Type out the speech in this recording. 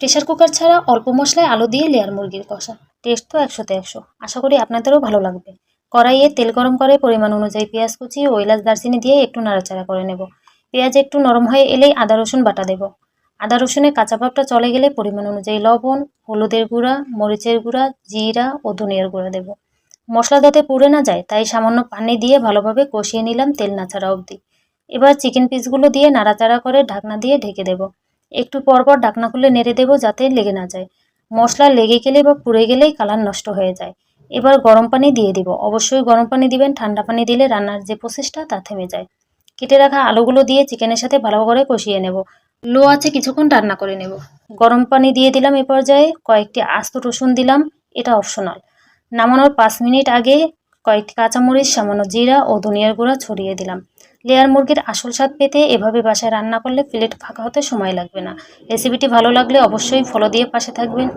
Pressure cooker ছাড়া অল্প মশলায় আলু দিয়ে লেয়ার মুরগির কষা। টেস্ট তো একশোতে একশো। আশা করি আপনাদেরও ভালো লাগবে। কড়াইয়ে তেল গরম করে পরিমাণ অনুযায়ী পেঁয়াজ কুচি ও এলাচ দারচিনি দিয়ে একটু নাড়াচাড়া করে নেব। পেঁয়াজ একটু নরম হয়ে এলেই আদা, রসুন বাটা দেব। আদা, রসুনের কাঁচা ভাবটা চলে গেলে পরিমাণ অনুযায়ী লবণ, হলুদের গুঁড়া, মরিচের গুঁড়া, জিরা ও ধনিয়ার গুঁড়া দেব। মশলা যাতে পুড়ে না যায়, তাই সামান্য পানি দিয়ে ভালোভাবে কষিয়ে নিলাম তেল না ছাড়া অবধি। এবার চিকেন পিসগুলো দিয়ে নাড়াচাড়া করে ঢাকনা দিয়ে ঢেকে দেব। একটু পর পর ঢাকনা খুলে নেড়ে দেবো যাতে লেগে না যায়। মশলা লেগে গেলে বা পুড়ে গেলেই কালার নষ্ট হয়ে যায়। এবার গরম পানি দিয়ে দিব। অবশ্যই গরম পানি দিবেন, ঠান্ডা পানি দিলে রান্নার যে প্রসেসটা তা থেমে যায়। কেটে রাখা আলুগুলো দিয়ে চিকেনের সাথে ভালো করে কষিয়ে নেব। লো আছে কিছুক্ষণ রান্না করে নেব। গরম পানি দিয়ে দিলাম এ পর্যায়ে কয়েকটি আস্ত রসুন দিলাম। এটা অপশনাল নামানোর পাঁচ মিনিট আগে কয়েকটি কাঁচামরিচ, সামান্য জিরা ও ধনিয়ার গুঁড়া ছড়িয়ে দিলাম। লেয়ার মুরগির আসল স্বাদ পেতে এভাবে বাসায় রান্না করলে প্লেট ফাঁকা হতে সময় লাগবে না। রেসিপিটি ভালো লাগলে অবশ্যই ফলো দিয়ে পাশে থাকবেন।